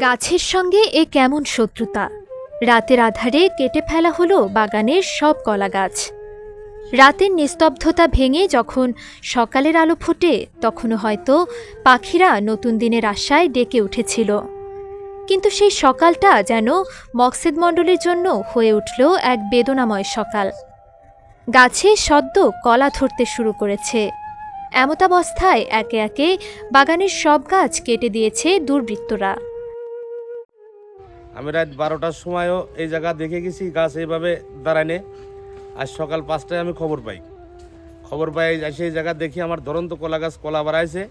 গাছের সঙ্গে এ কেমন শত্রুতা? রাতের আধারে কেটে ফেলা হলো বাগানের সব কলা গাছ রাতের নিস্তব্ধতা ভেঙে যখন সকালের আলো ফোটে, তখনও হয়তো পাখিরা নতুন দিনের আশায় ডেকে উঠেছিল। কিন্তু সেই সকালটা যেন মকসেদ মণ্ডলের জন্য হয়ে উঠল এক বেদনাময় সকাল। গাছে সদ্য কলা ধরতে শুরু করেছে। এমতাবস্থায় একে একে বাগানের সব গাছ কেটে দিয়েছে দুর্বৃত্তরা। আমি রাত বারোটার সময়ও এই জায়গা দেখে গেছি, গাছ এইভাবে দাঁড়ায়নি আজ সকাল পাঁচটায় আমি খবর পাই। খবর পাই সেই জায়গা দেখি আমার ধরন্ত কলা গাছ, কলা বাড়াইছে।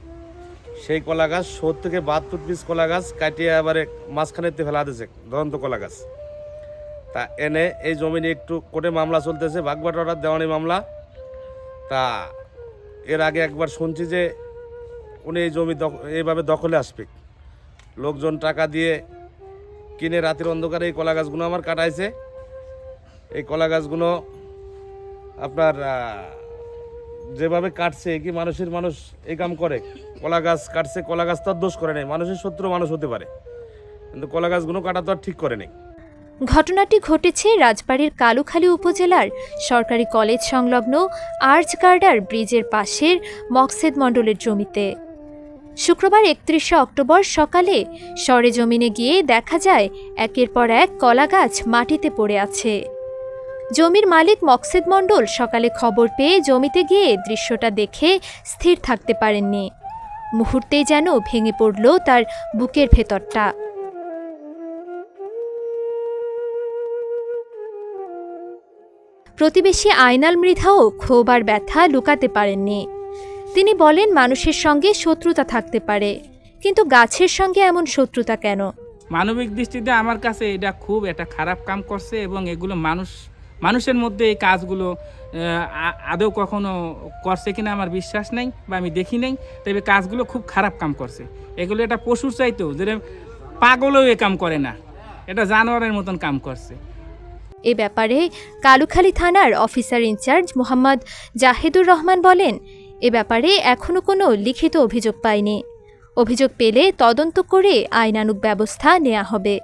সেই কলা গাছ সত্তর থেকে বাহাত্তর পিস কলা গাছ কাটিয়ে এবারে মাঝখানেতে ফেলা দিয়েছে, ধরন্ত কলা গাছ। তা এনে এই জমিনে একটু কোর্টে মামলা চলতেছে বাগবাটোয়ার দেওয়ানি মামলা। তা এর আগে একবার শুনছি যে উনি এই জমি এইভাবে দখলে আসবে। লোকজন টাকা দিয়ে কিনে রাতের অন্ধকারে এই কলা গাছগুলো আমার কাটাইছে। এই কলা গাছগুলো আপনার যেভাবে কাটছে, কি মানুষের মানুষ এই কাম করে। কলা গাছ কাটছে কলা গাছ তার দোষ করে নেই, মানুষের শত্রু মানুষ হতে পারে। কিন্তু কলা গাছগুলো কাটা তো আর ঠিক করে নেই। ঘটনাটি ঘটেছে রাজবাড়ির কালুখালী উপজেলার সরকারি কলেজ সংলগ্ন আর্চ গার্ডার ব্রিজের পাশের মকসেদ মণ্ডলের জমিতে। শুক্রবার একত্রিশে অক্টোবর সকালে সরেজমিনে গিয়ে দেখা যায়, একের পর এক কলা গাছ মাটিতে পড়ে আছে। জমির মালিক মকসেদ মণ্ডল সকালে খবর পেয়ে জমিতে গিয়ে দৃশ্যটা দেখে স্থির থাকতে পারেননি। মুহূর্তেই যেন ভেঙে পড়ল তার বুকের ভেতরটা। প্রতিবেশী আয়নাল মৃধাও ক্ষোভ আর ব্যথা লুকাতে পারেননি। তিনি বলেন মানুষের সঙ্গে শত্রুতা থাকতে পারে কিন্তু গাছের সঙ্গে এমন শত্রুতা কেন? মানবিক দৃষ্টিতে আমার কাছে এটা খুব একটা খারাপ কাম করছে এবং এগুলো মানুষ মানুষের মধ্যে এই কাজগুলো আদৌ কখনো করছে কিনা আমার বিশ্বাস নেই বা আমি দেখি নেই তবে কাজগুলো খুব খারাপ কাম করছে। এগুলো এটা পশুর চাইতেও যেটা পাগলও এ কাম করে না এটা জানোয়ারের মতন কাম করছে। এ ব্যাপারে কালুখালী থানার officer in charge Mohammad Jahedur Rahman বলেন এ ব্যাপারে এখনও কোনো লিখিত অভিযোগ পায়নি অভিযোগ পেলে তদন্ত করে আইনানুক ব্যবস্থা নেওয়া হবে।